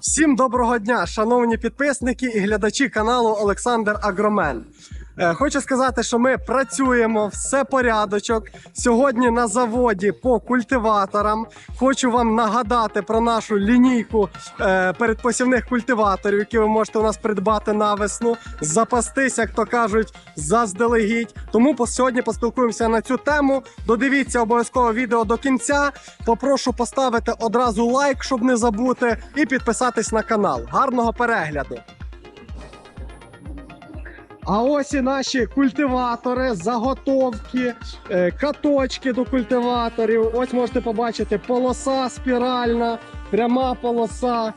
Всім доброго дня, шановні підписники і глядачі каналу Олександр Агромен. Е, Хочу сказати, що ми працюємо, все порядочок. Сьогодні на заводі по культиваторам. Хочу вам нагадати про нашу лінійку е, передпосівних культиваторів, які ви можете у нас придбати на весну, запастись, як то кажуть, заздалегідь. Тому сьогодні поспілкуємося на цю тему. Додивіться обов'язково відео до кінця. Попрошу поставити одразу лайк, щоб не забути, і підписатись на канал. Гарного перегляду! А ось і наші культиватори, заготовки, е, каточки до культиваторів. Ось можете побачити полоса спіральна, пряма полоса.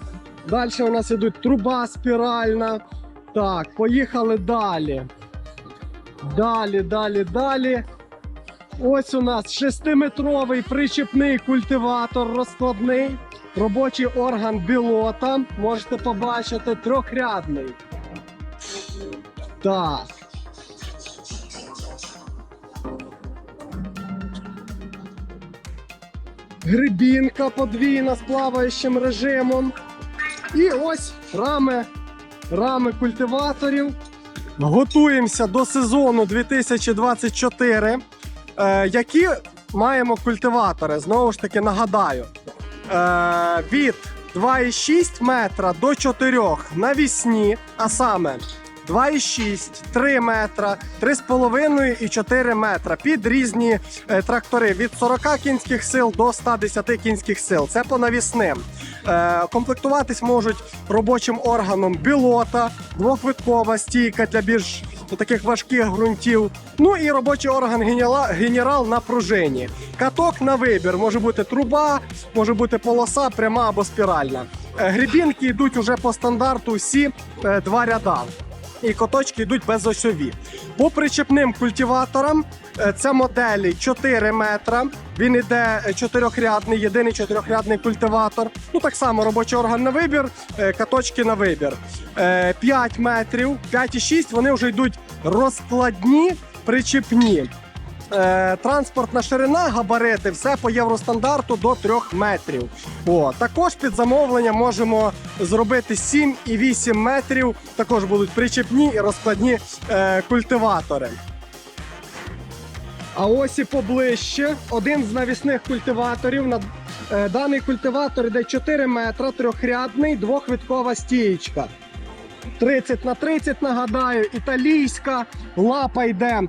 Далі у нас ідуть труба спіральна. Так, поїхали далі. Далі, далі, далі. Ось у нас шестиметровий причепний культиватор розкладний. Робочий орган білота. Можете побачити трьохрядний. Так. Грибінка подвійна з плаваючим режимом. І ось рами, рами культиваторів. Готуємося до сезону 2024. Е, які маємо культиватори? Знову ж таки нагадаю. Е, від 2,6 метра до 4 навісні, а саме 2,6, 3 метра, 3,5 і 4 метра під різні е, трактори від 40 кінських сил до 110 кінських сил. Це по навісним. Е, комплектуватись можуть робочим органом білота, двохвиткова стійка для більш таких важких ґрунтів. Ну і робочий орган генерал, на пружині. Каток на вибір може бути труба, може бути полоса, пряма або спіральна. Е, Грібінки йдуть уже по стандарту всі два ряда. І коточки йдуть безосьові. По причепним культиваторам е, це моделі 4 метра. Він іде е, чотирьохрядний, єдиний чотирьохрядний культиватор. Ну так само робочий орган на вибір, е, каточки на вибір. Е, 5 метрів, 5,6 вони вже йдуть розкладні, причепні. Е, транспортна ширина, габарити, все по євростандарту до 3 метрів. О, також під замовлення можемо зробити 7 і 8 метрів. Також будуть причепні і розкладні е, культиватори. А ось і поближче один з навісних культиваторів. На е, даний культиватор йде 4 метра, трьохрядний, двохвиткова стієчка. 30 на 30, нагадаю, італійська лапа йде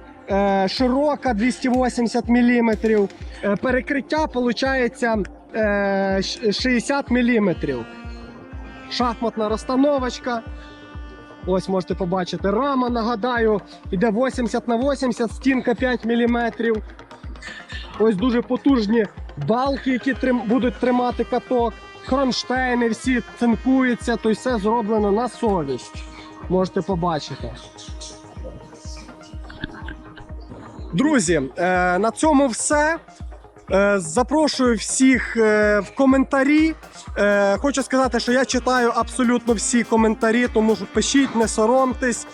широка 280 мм. Е, перекриття виходить е, 60 мм. Шахматна розстановочка. Ось можете побачити рама, нагадаю, йде 80 на 80, стінка 5 мм. Ось дуже потужні балки, які трим, будуть тримати каток. Кронштейни всі цинкуються, то все зроблено на совість. Можете побачити. Друзі, е, на цьому все. Е, Запрошую всіх е, в коментарі. Хочу сказати, що я читаю абсолютно всі коментарі, тому що пишіть, не соромтесь.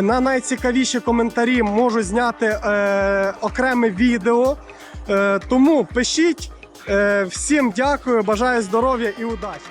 На найцікавіші коментарі можу зняти окреме відео. Тому пишіть. Всім дякую, бажаю здоров'я і удачі.